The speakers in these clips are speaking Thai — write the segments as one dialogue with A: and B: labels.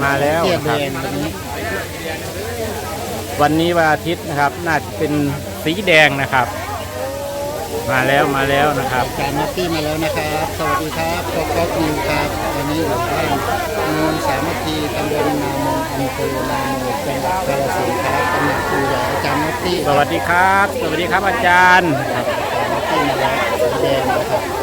A: มาแล้ว
B: เทียบ
A: นะ
B: เล
A: ครับ
B: นวันนี้
A: วันนี้วันอาทิตย์นะครับ น่าจะเป็นสีแดงนะครับ มาแล้วมาแล้วนะครับ
B: อาจารย์นัตตี้มาแล้วนะครับ สวัสดีครับก๊อกก๊อกนิวครับวันนี้อยู่บ้านโนนสามัคคีตำบลนามนอำเภอนามนจังหวัดกาฬสินธุ์ครับตำแหน่งครูใหญ่อาจารย์นัตตี้
A: สวัสดีครับ สวัสดีครับอาจารย์
B: ครับอาจารย์นัตตี้มาแล้วสีแดงนะครับ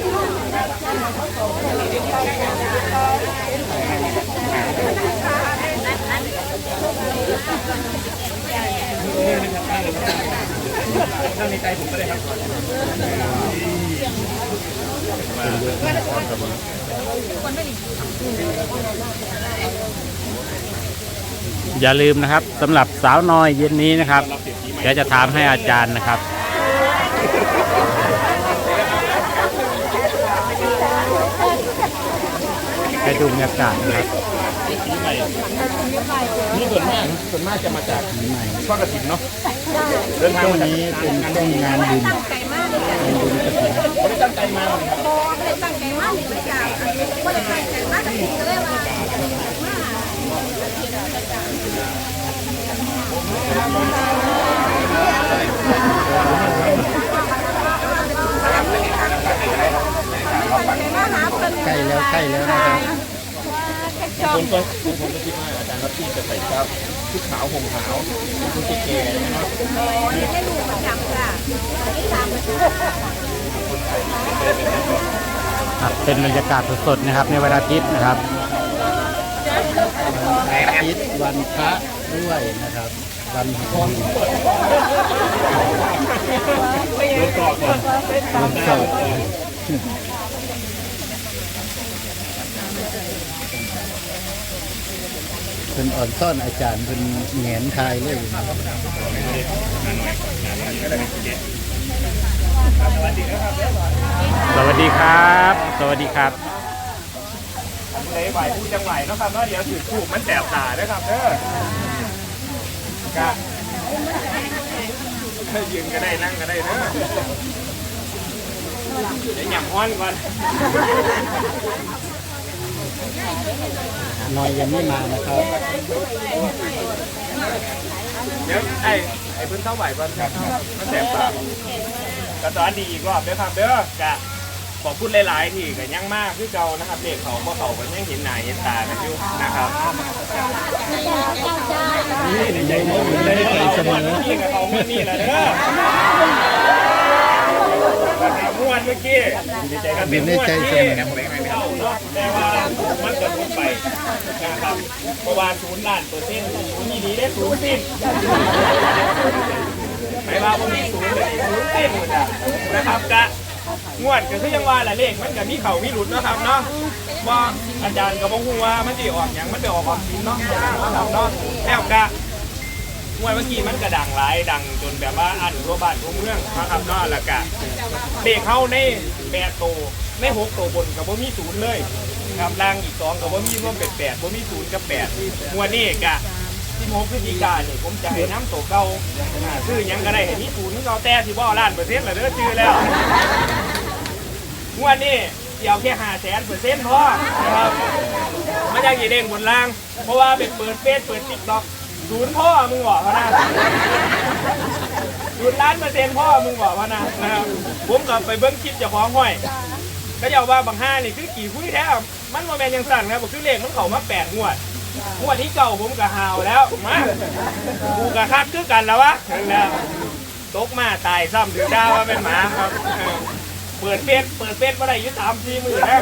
A: อย่าลืมนะครับสำหรับสาวน้อยเย็นนี้นะครับเดี๋ยวจะถามให้อาจารย์นะครับ ไป ดูบรรยากาศนะครับ
C: นี่ส่วนมากส่วนมากจะมาจาก
B: ปีใหม่
C: ทอดกระถิ่นเนาะเดินทาง
B: ช่วง
C: มาจาก
B: นี้เป็นช่วงงานบุญงานบุญกระถิ่น
C: ไม่ได้ตั้งใจมาเลยครับ
D: ตั้งใจมากเลยไม่จ้าไม่ได้ตั้งใจมากก็ถึงก็เลยว่า
B: ใกล้แล้วใกล้แล้วนะครับ
C: ผมก็ผมก็คิดว่าอาจารย์รับที่จะใส่ครับชุดขาวห่มขาวชุดแก่ๆเนาะ
D: ได้ดูประจำค่ะที่ตามมาดู
A: ครับเป็นบรรยากาศสดๆนะครับในวันอาทิตย์นะครับ
B: อาทิตย์วันพระด้วยนะครับวันหงวันเสาร์ เป็นอ่อนซ่อนอาจารย์เป็นแหงนคายเลยนะ
A: สวัสดีครับ สวัสดีครับ
C: เลยไหวผู้จังไหวเนาะครับเนาะเดี๋ยวถือถูกมันแสบตาด้วยครับเด้อกะถ้ายืนก็ได้นั่งก็ได้เด้อเดี๋ยวหยับฮ้อนก่อน
B: นอยยังไม่มานะครับ
C: เดี๋ยวไอ้ไอ้เพื้นเท่าไหวก่อนครับมันแสบตาก็ตอนดีอีกรอบเด้อครับเด้อกะขอพูดหลายๆที่ก็ยังมากคือเก่านะครับเด็กเขาเพราะเขาก็ยังเห็นหน้าเห็นตากันอยู่นะครับนี่ในใจผมเลยใจเสมอนี่กับเขาเมื่อนี่แหละเด้อ ม้วนเมื่อกี้ในใจกันเป็นม้วนที่เข้าเนาะแต่ว่ามันเกระทุนไปนะครับเมื่อวานศูนย์ล้านเปอร์เซ็นต์ศูนย์นี่ดีได้ศูนย์สิ้นไม่ว่าวันนี้ศูนย์เลยศูนย์สิ้นหมดอะนะครับกะงวดก็คือยังว่าแหละเลขมันกับมีเข่ามีหลุดนะครับเนาะว่าอาจารย์ก็บอกว่ามันจะออกอย่างมันไปออกความจริงเนาะนะครับเนาะแล้วกะ มวยเมื่อกี้มันกระดังหลายดังจนแบบว่าอันทั่วบ้านทั่วเมืองนะครับเนาะแล้วก็เด็กเข้าในแปดโตในหกโตวบนกับบ่ามีศูนย์เลยครับล่างอีกสองกับบ่ามีร่วมเป็นแปดบ่ามีศูนย์กับแปดมวยนี่กะที่โมพฤศจิกาเนี่ยผมจะให้น้ำโตเก่าอ่าซื้อยังก็ได้ให้มีศูนย์เก่าแต่ที่บ่ล้านเปอร์เซ็นต์ละเด้อชื่อแล้วมวยนี่เดี๋ยวแค่หาแสนเปอร์เซ็นต์พอนะครับไม่อยากยีเด้งบนล่าง เพราะว่าเป็นเปิดเฟซเปิดติ๊กต็อก ศูนย์พ่อมึงบอกเขานะศูนย์ล้านเปอร์เซ็นต์พ่อมึงบอกเขานะนะครับผมกลับไปเบิ้งคลิปเจ้าของห้อยก็ยาว่าบางห้านี่คือกี่คุยแท้มันโมแมนยังสั่งนะบอกคือเลขมันเข่ามาแปดงวดงวดที่เก่าผมก็หาวแล้วมากูก็คักคือกันแล้ววะแล้วตกมาตายซ้ำถือดาวว่าเป็นหมาครับเปิดเฟซเปิดเฟซมาได้ยี่สามสี่มือแล้ว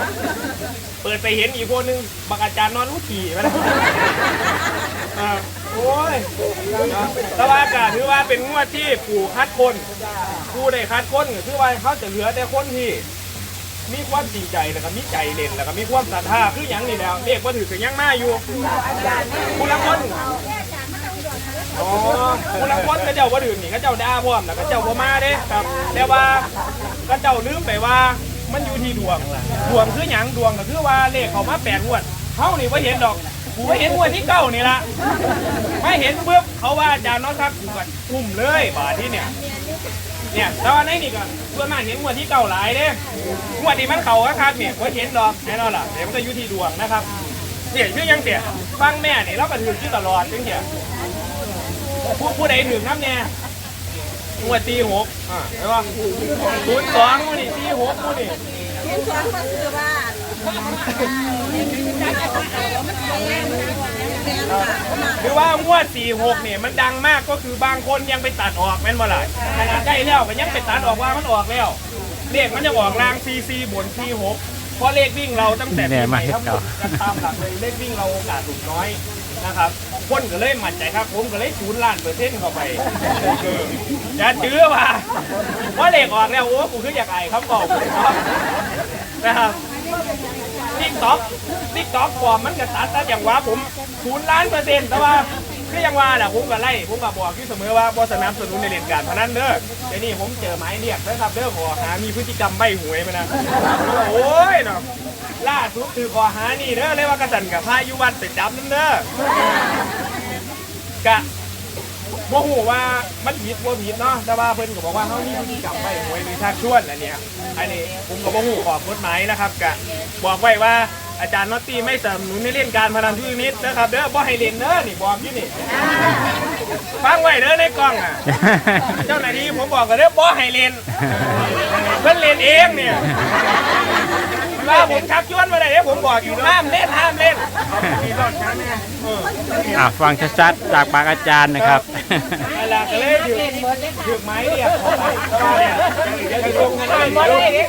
C: เปิดไปเห็นอีกคนนึงบักอาจารย์นอนลูกขี่มาแล้ว อ่าโอ้ยแต่ว่าก็ถือว่าเป็นงวดที่ปู่คัดคนผู้ได้คัดคนก็คือว่าเขาจะเหลือแต่คนที่ มีความจริงใจแล้วก็มีใจเล่นแล้วก็มีความศรัทธาคืออย่างนี้แล้วเรียกว่าถือกันยังมาอยู่ผู้ละคนอ๋อผู้ละคนก็เจ้าว่าดื่มนี่ก็เจ้าด่าพร้อมแล้วก็เจ้าบ่มาเด้ครับ แต่ว่าก็เจ้าลืมไปว่ามันอยู่ที่ดวงดวงคือหยังดวงก็คือว่าเลขเขามาแปดงวดเขานี่ว่าเห็นดอก กูว่เห็นงวดที่เก้านี่ละไม่เห็นปุ๊บเขาว่าอาจารย์น้องทักกูกันทุ่มเลยบาทที่เนี่ย เนี่ยตอนนี้นี่ก่อนเพื่อนมาเห็นงวดที่เก่าหลายเด้งวดที่มันเก่าครับเนี่ยว่าเห็นดอกแน่นอนล่ะแต่มันก็อยู่ที่ดวงนะครับเนี่ยชื่อยังเสียฟังแม่เนี่ยเราก็ถือชื่อตลอดจังเสียผู้ผู้ใดถือน้ำเนี่ยงวดตีหกอ่าใช่ป่ะศูนย์สองมูนี่ตีหกมูนี่
D: เห็นสวนมาซื้อบ้า น
C: หรือว่างวดสี่หกเนี่ยมันดังมากก็คือบางคนยังไปตัดออกแม่นบ่ล่ะขนาดใกล้แล้วก็ยังไปตัดออกว่ามันออกแล้วเลขมันจะออกรางซีซีบนซีหกเพราะเลขวิ่งเราตั้งแต่
A: แน่มา
C: ปี
A: เฮ็ด
C: ทั้งหม
A: เก่า
C: ดจะตามหลักเลยเลขวิ่งเราโอกาสถูกน้อยนะครับคนก็เลยมั่นใจครับผมก็เลยศูนย์ล้านเปอร์เซ็นต์เข้าไปอย่าจื้อว่าว่าเลขออกแล้วโอ้กูคืออยากไอ้ครับบอกนะครับ ติ๊กต็อกติ๊กต็อกฟอร์มมันกระตัดแต่อย่างว่าผมศูนย์ล้านเปอร์เซ็นต์แต่ว่าคือยังว่าแหละผมก็ไล่ผมก็บอกอยู่เสมอว่าบอสนับสนุนในเล่นการพนันเด้อเดี๋ยวนี้ผมเจอหมายเรียกนะครับเด้อขอหามีพฤติกรรมใบหวยมานะโอ้ยเนาะล่าสุดคือขอหานี่เด้อเลยว่ากระสันกับพายุวัดไปจับนั่นเด้อกะ โมโหว่ามันผิดว่าผิดเนาะแต่ว่าเพิ่นก็บอกว่าเขามีพฤติกรรมใบหวยหรือชักชวนอันเนี้ยอันนี้ผมก็บ่ฮู้ขอบกฎหมายนะครับกะบอกไว้ว่าอาจารย์นอตตี้ไม่สนับสนุนในเล่นการพนันทุกชนิดนะครับเด้อบ่ให้เล่นเด้อนี่บอกอยู่นี่ฟังไว้เด้อในกล้องอะเจ้าหน้าที่ผมบอกกันเด้อบ่ให้เล่นเพิ่นเล่นเองเนี่ย ว่าผมชักชวนมาได้เด้อผมบอกอยู่ห้ามเล่นห้ามเล่นมีรอดช้าแน่เออ
A: อะฟังชัดๆจากปากอาจารย์นะครับ
C: อะไรก็เลยถือถือไม้เนี่ยขอไปก็เนี่ยจะลงทนายว่าได้ดิ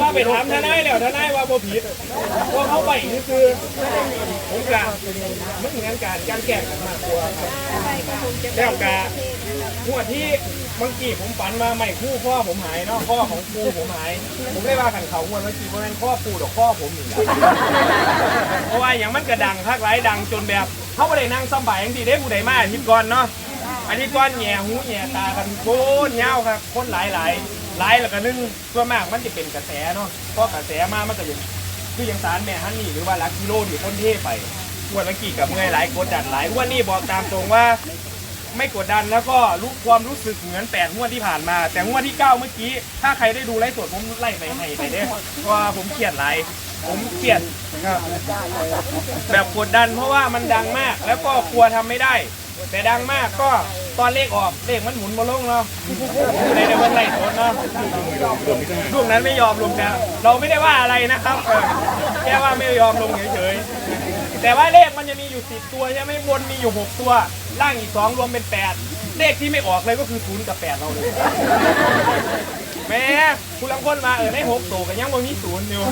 C: ว่าไปถามทนายแล้วทนายว่าบ่ผิดว่าเขาไปนี่คือผมกะมันเหมือนการการแก่กันมากกว่าครับแล้วกะหัวที่บางกี้ผมฝันมาใหม่คู่พ่อผมหายเนาะพ่อของปูผมหาย ผมได้ว่ากันเขาหัวดเมื่อกี้ว่าเป็นพ่อปูดอกพ่อผมอีกเพราะว่าอย่างมันกระดังคักไรดังจนแบบเขาไม่ได้นั่งสบายอย่างที่ได้ผู้ใดมาอาทิตย์ก่อนเนาะอันนี้ก้อนแหย่หูแหย่ตากันโกนเงาครับคนหลายหลาย หลายแล้วก็นึ่งส่วนมากมันจะเป็นกระแสเนาะเพราะกระแสมากมันก็ยังคือยังสารแม่ฮันนี่หรือว่าลักกิโลที่คนเทไปวันละกี่กับเมื่อยหลายกดดันหลายวันนี้บอกตามตรงว่าไม่กดดันแล้วก็รู้ความรู้สึกเหมือนแปดงวดที่ผ่านมา แต่งวดที่เก้าเมื่อกี้ ถ้าใครได้ดูไลฟ์สดผมไล่ไปให้ไปเด้เพราะผมเครียดหลายผมเครียดแบบกดดันเพราะว่ามันดังมากแล้วก็กลัวทำไม่ได้ แต่ดังมากก็ ตอนเลขออกเลขมันหมุนมาลงเนาะในในวันไล่สดเนาะลูกนั้นไม่ยอมลงนะเราไม่ได้ว่าอะไรนะครับแค่ว่าไม่ยอมลงเฉยๆแต่ว่าเลขมันจะมีอยู่สิบตัวใช่ไหมบนมีอยู่หกตัวล่างอีกสองรวมเป็นแปดเลขที่ไม่ออกเลยก็คือศูนย์กับแปดเราเลย แม่คุณลังคนมาเออในหกตัวกันยังบ่มีศูนย์อยู่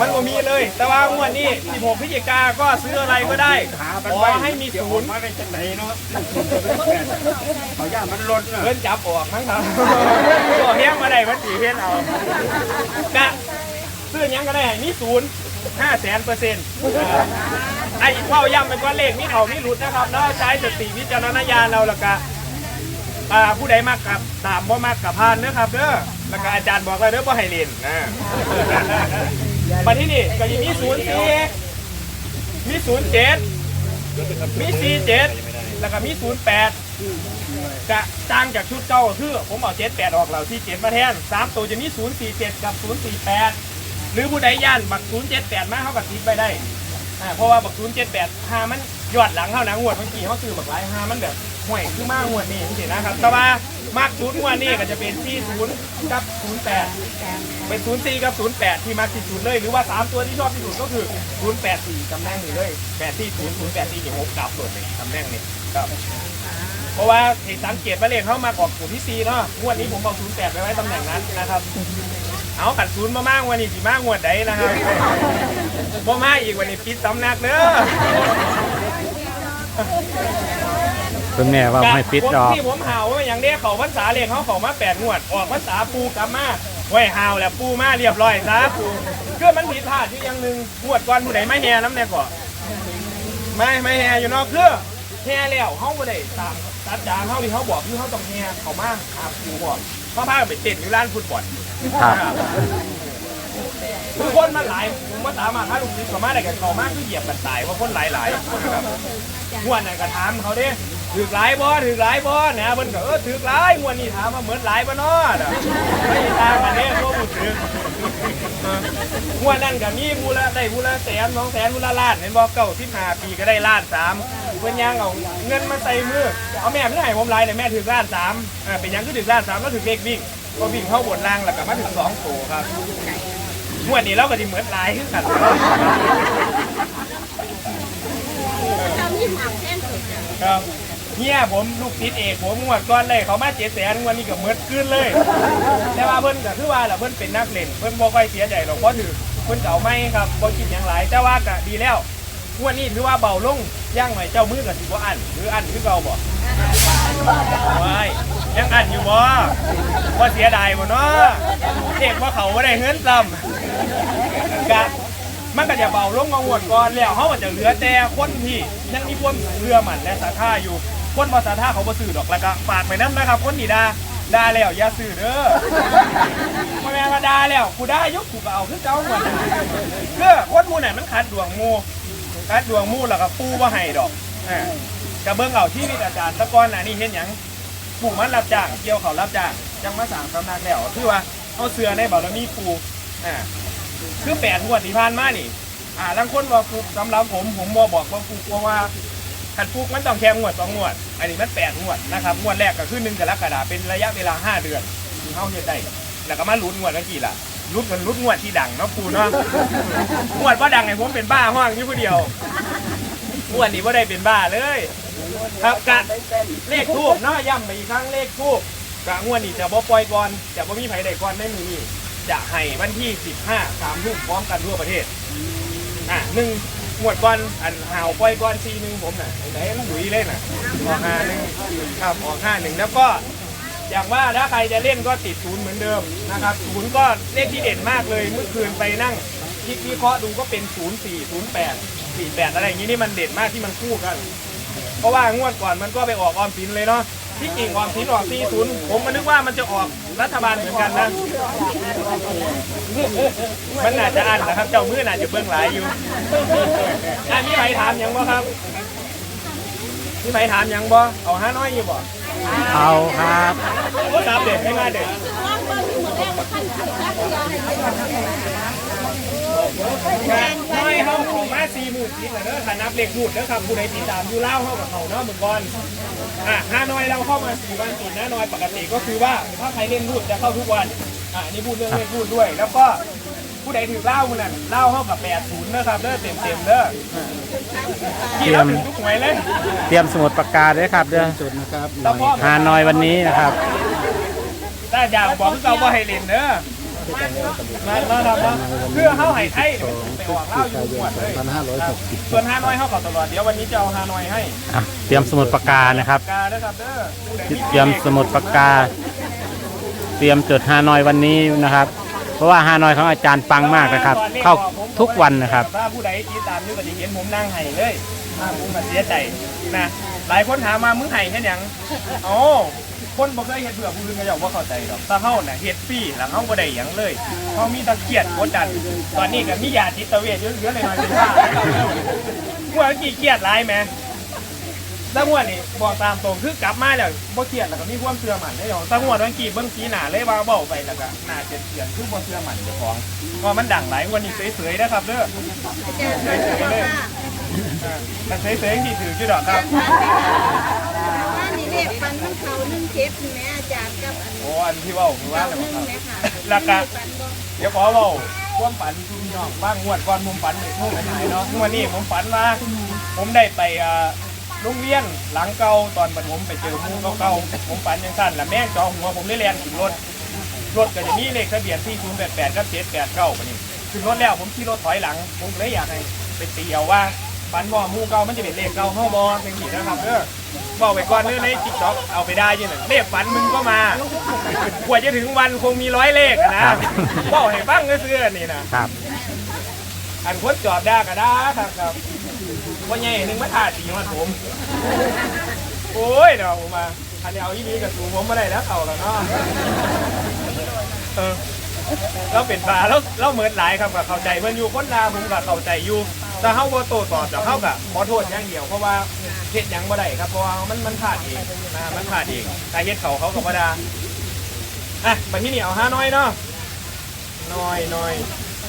C: มันบ่มีเลย แต่ว่างวดนี้16พฤศจิกาก็ซื้ออะไรก็ได้ขอให้มีศูนย์
B: มาเป็นจังไหนเนาะเขาย่ามันลดเนอะ
C: เพื่อนจับออกมั้งครับตัวเฮี้ยงมาได้มันสีเพี้ยนเอากะซื้อหยังก็ได้ให้มีศูนย์ห้าแสนเปอร์เซ็นต์ไอ้ว่าวย้ำเป็นว่าเลขมีเขามีหลุดนะครับแล้วใช้สติวิจารณญาณเราละกะ อ่าผู้ใดมากกับตามบ่มากกับพานเด้อครับเด้อแล้วก็อาจารย์บอกเลยเด้อบ่ให้เล่นนะมาที่นี่ก็ยังมีศูนย์สี่มีศูนย์เจ็ดมีสี่เจ็ดแล้วก็มีศูนย์แปดกะจ้างจากชุดเก่าก็คือผมเอาเจ็ดแปดออกแล้วที่เจ็ดมาแทนสามตัวจะมีศูนย์สี่เจ็ดกับศูนย์สี่แปดหรือผู้ใดย่านบักศูนย์เจ็ดแปดมาเขากับติดไปได้อ่าเพราะว่าบักศูนย์เจ็ดแปดหามัน ยอดหลังเท่านังงวดเมื่อกี้เขาซื้อบักหลายหามันแบบห่วยคือมากงวดนี้จริงๆนะครับ แต่ว่ามากศูนย์งวดนี้ก็จะเป็นที่ศูนย์กับศูนย์แปดเป็นศูนย์สี่กับศูนย์แปดที่มากที่สุดเลย หรือว่าสามตัวที่ชอบที่สุดก็คือศูนย์แปดสี่ตำแหน่งนี้เลยแปดที่ศูนย์ศูนย์แปดสี่หกกับส่วนหนึ่งตำแหน่งนี้ครับเพราะว่าเห็นสังเกตว่าเลขเข้ามากออกศูนย์ที่สี่เนาะงวดนี้ผมเอาศูนย์แปดไปไว้ตำแหน่งนั้นนะครับเอาขัดศูนย์มามากวันนี้สิมากงวดใดนะครับบ่มาอีกวันนี้ปิดตำหนักเด้อ
A: คุณแม่ว่าไม่ปิดดอก
C: ผมที่ผมห่าวว่าอย่างเนี้ยเขาภาษาเลขเขาเขามาแปดงวด ออกภาษาปูกลับมาไว้ห่าวแล้วปูมาเรียบร้อยซะปูคือมันผิดพลาดอยู่อย่างหนึ่งงวดก่อนผู้ใดไม่แห่น้ำเนี่ยก่อนไม่ไม่แห่อยู่เนอกคือแห่แล้วเขาบ่ได้ตามตัดจานเขาที่เขาบอกคือเขาต้องแห่เขามาหาปูบอกเขาพากันไปเต้นอยู่ร้านฟุตบอล
A: ครับ
C: คือคนมันหลายผมว่าสามารถถ้าลุงนิดเขามาได้กับเขามากคือเหยียบกันตายเพราะคนหลายหลายๆนะครับ งวดน่ะก็ถามเขาเด้ถือหลายบ่ถือหลายบ่นะเพิ่นก็เออถือหลายงวดนี้ถามว่าเหมือนหลายบ่เนาะน่ะไม่ต่างกันเด้บ่พูดถึงเอองวดนั้นก็มีผู้ละได้ผู้ละแสนสองแสนผู้ละล้านเห็นบ่เก้าสิบห้าปีก็ได้ล้านสามเพิ่นยังเอาเงินมาใส่มือเอาแม่ไม่ให้ผมหลายเลยแม่ถือล้านสามเออเป็นหยังคือถือล้านสามแล้วถือเลขวิ่งก็วิ่งเข้าบนล่างแล้วก็มาถึงสองโตครับงวดนี้เราก็สิเหมือนหลายคือกัน
D: เรามีหมากแท่นสุด
C: ครับเนี่ยผมลูกติดเอกผมงวดก้อนเลยเขามาเจ็ดแสนวันนี้ก็เมิดขึ้นเลย แต่ว่าเพิ่นก็คือว่าล่ะเพิ่นเป็นนักเล่นเพิ่นบ่ค่อยเสียใจหรอกเพราะถือเพิ่นเก่าไม่ครับบ่คิดหยังหลายแต่ว่าก็ดีแล้วงวดนี้ถือว่าเบาลงย่างหน่เจ้ามือก็สิบ่อันหรืออันคือเก่าบ่ไม่ยังอันอยู่บ่บ่เสียดายบ่เนาะเด็กว่าเขาบ่ได้เงินซ้ำกะ มันก็จะเบาลงมางวดก่อนแล้วเขาก็จะเหลือแต่คนที่ยังมีความเชื่อมั่นและศรัทธาอยู่ คนบ่ศรัทธาเขาบ่ซื้อดอกแล้วก็ฝากไปนั่นนะครับ คนที่ดาดาแล้วอย่าซื้อเด้อมาแม่มาดาแล้วกูได่ายกกูก็เอาคือเก่าหมดเพื่อคนมู่นั่นมันขาดดวงมูขาดดวงมูแล้วก็ปูบ่ให้ดอกอ่ากระเบื้องเอาที่นี่อาจารย์ตะกอนน่ะนี่เห็นหยังปลูกมันรับจ้างเกี่ยวเขารับจ้างจังมาสั่งสำนักแล้วคือว่าเอาเสือในบารมีปูอ่า คือแปดงวดที่ผ่านมานี่ อ่าลังคนว่าฟุกสำหรับผมผมบอบอกว่าฟุกเพราะว่าขันฟุกมันต้องแค่งวดสองงวด อันนี้มันแปดงวดนะครับงวดแรกก็คือหนึ่งกรกฎาคมเป็นระยะเวลาห้าเดือนที่เข้าเฮ็ดได้แล้วก็มาลุ้นงวดเมื่อกี้ล่ะลุ้นกันลุ้นงวดที่ดังเนาะปูเนาะงวดว่าดังไงผมเป็นบ้าห้องอยู่ผู้เดียวงวดนี้ว่าได้เป็นบ้าเลย ครับกะเลขทูบเนาะย้ำไปอีกครั้งเลขทูบกะงวดนี้จะบ่ปล่อยก่อนจะบ่มีไผได้ก่อนในมือนี้ จะให้วันที่ 15สามทุ่มพร้อมกันทั่วประเทศ อะหนึ่งงวดก่อนอันหาวปล่อยก่อนซีหนึ่งผมน่ะไหนมันดุยเล่นน่ะออกห้าหนึ่งครับออกห้าหนึ่งแล้วก็อย่างว่าถ้าใครจะเล่นก็ติดศูนย์เหมือนเดิมนะครับศูนย์ก็เลขที่เด่นมากเลยเมื่อคืนไปนั่งคิดวิเคราะห์ดูก็เป็นศูนย์สี่ศูนย์แปดสี่แปดอะไรอย่างนี้นี่มันเด่นมากที่มันคู่กัน เพราะว่างวดก่อนมันก็ไปออกออมสินเลยเนาะ ที่จริงออมสินออกที่ศูนย์ผมมันนึกว่ามันจะออกรัฐบาลเหมือนกันนะ มันน่าจะอ่านนะครับ เจ้ามือน่าจะเบื้องหลายอยู่อันนี้ไหมถามยังบ่ครับนี่ไหมถามยังบ่เอาห้าน้อยอยู่บ่
A: เอาครับ
C: โอ้ตามเด็กให้มาเด็ก
D: น้อ
C: น้อยเขาของมาสี่หมื่นทิศเลยเด้อถ้านับเลขพูดเด้อครับผู้ใดติดตามอยู่เล่าเข้ากับเขาเนาะเหมือนก่อนอะห้าน้อยเราเข้ามาสี่วันติดนะน้อยปกติก็คือว่าถ้าใครเล่นพูดจะเข้าทุกวันอะนี่พูดเรื่องเลขพูดด้วย แล้วก็ผู้ใดถือเหล้าคนนั้นเหล้าเข้ากับแปดศูนย์นะครับเด้อเต็มเต็มเด้อที่เราถึงทุกหวยเลย
A: เตรียมสมุดปากกาด้วยครับเด้อ
B: จุดนะครับห
C: แล้ว
B: อย
C: ก็
A: ฮานอยวันนี้นะครับ
C: ถ้าอยากบอกเราบ่ให้เล่นเด้อ มามาทำนะเพื่อเข้าให้ไทยไปออกเล้าอยู่ทุกงวดเลย
B: พันห้าร้อยหกสิบ
C: ส่วนฮานอยเข้ากับตลอดเดี๋ยววันนี้จะเอาฮานอยให้
A: อะเตรียมสมุดปากกานะครับ
C: กาด้วยครับเด้อผู้ใด
A: เตรียมสมุดปากกา เตรียมจดฮานอยวันนี้นะครับ เพราะว่าฮานอยของอาจารย์ปังมากนะครับ เข้าทุกวันนะครับ
C: ถ้าผู้ใดติดตามอยู่ก็จะเห็นผมนั่งไห้เลยถ้าผมมาเสียใจนะหลายคนถามมามึงไห้แค่หยังอ๋อ คนบ่เคยเห็นเบื่อผู้อื่นก็อยากว่าเข้าใจดอกถ้าเฮาน่ะเฮ็ดฟรีแล้วเฮาบ่ได้หยังเลยเฮามีแตะเกียดกดดัน ตอนนี้ก็มียาจิตเวชเยอะๆเลยหน่อยเป็นว่าเมื่อกี้เครียดหลายแหมแล้วมื่อนี่บอกตามตรงคือกลับมาแล้วบ่เครียดแล้วก็มีความเชื่อมั่นได้หรอกถ้ามื่อวันกี้เบิ่งสีหน้าเลยว่าเว้าไปแล้วก็หน้าเจ็บเขียนคือบ่เชื่อมั่นเจ้าของเพราะมันดังหลายวันนี้เสยๆนะครับเด้อ
D: อาจารย์บอกว่า
C: อ่ามันเสยๆที่ถือชื่อดอกครับ
D: ถ้านี่ เรียกฟันมันเขานึ่งเจ็บแม่อาจารย์กับอัน
C: โอ้อันที่เว้าคือว่า
D: เก้าหนึ่ง
C: ครับ
D: เนี่ยค่ะ
C: แล้วก็
D: ฟันบ่
C: เดี๋ยวขอเว้าความฝันคุณพี่น้องบ้างงวดก่อนผมฝันไม่ถูกหลายเนาะงวดนี้ผมฝันว่าผมได้ไปอ่าโรงเรียนหลังเก่าตอนปฐมไปเจอหมู่เก่าๆผมฝันยังสั้นแล้วแม่งจอหัวผมได้เรียนขึ้นรถรถก็จะมีเลขทะเบียนที่088กับ789ปะนี่ขึ้นรถแล้วผมขี่รถถอยหลัง ผมเลยอยากให้ไปเตีเอาว่าฝันว่าหมู่เก่ามันจะเป็นเลขเก่าเฮาบ่เป็นสินะครับเด้อ บอกไว้ก่อนเด้อใน TikTok เอาไปได้ยังไงเลขฝันมึงก็มากว่าจะถึงวันคงมีร้อยเลขอะนะบอกให้ฟังซื่อนี่นะครับ อันคนจอบได้ก็ได้ครับครับว่าไงหนึ่งมาถ่าตีมันผม โอ้ยเดี๋ยวผมมาอันนี้เอาอีนี้กับสูผมมาได้แล้วเขาแล้วเนาะเออเราเป็นปลาแล้วเราเหมือนหลายครับกับเข้าใจเพื่อนอยู่คนลาผมกับเข้าใจอยู่ แต่เฮาบ่โต้ตอบแต่เฮาก็ขอโทษอย่างเดียวเพราะว่าเฮ็ดหยังบ่ได้ครับเพราะว่ามันมันพลาดเองนะมันพลาดเองแต่เฮ็ดเขาเขาก็บ่ด่าอะมาที่นี่เอาห้าน้อยเนาะน้อยน้อย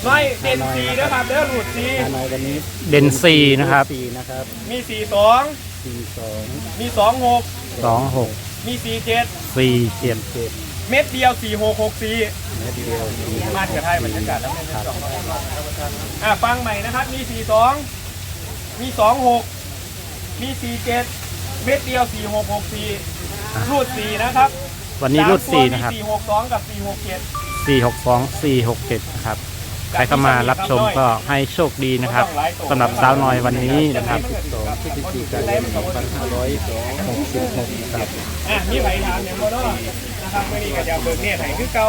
C: น้อยเด่นสีเด้อครับเด้อหลุดสี
B: ฮานอยวันนี้
A: เด่นสี่นะครับ
B: สี่นะครับ
C: มีสี่สอง
B: สี่สอง
C: มีสองหก
A: สองหก
C: มีสี่เจ็ด
A: สี่เจ็ด
B: เจ็ด
C: เม็ดเดียวสี่หกหกสี่
B: เม็ดเดียวสี่
C: มาเถื่อไทยบรรยากาศแล้วไม่ได้สองอะฟังใหม่นะครับ มีสี่สองมีสองหกมีสี่เจ็ดเม็ดเดียวสี่หกหกสี่รูดสี่นะครับ
A: วันนี้รูดสี่นะครับ
C: สี่หกสองกับสี่หกเจ็ด
A: สี่หกสองสี่หกเจ็ดนะครับใครเข้ามารับชมก็ให้โชคดีนะครับสำหรับสาวน้อยวันนี้นะครับ
B: สองพฤศจิกายนสองพันห้าร้อยหกสิบหกครับ
C: อะมีไหถามอย่างโมโนนะ ทางไม่ดีก็จะเบิกเนี่ยไหนคือเก่า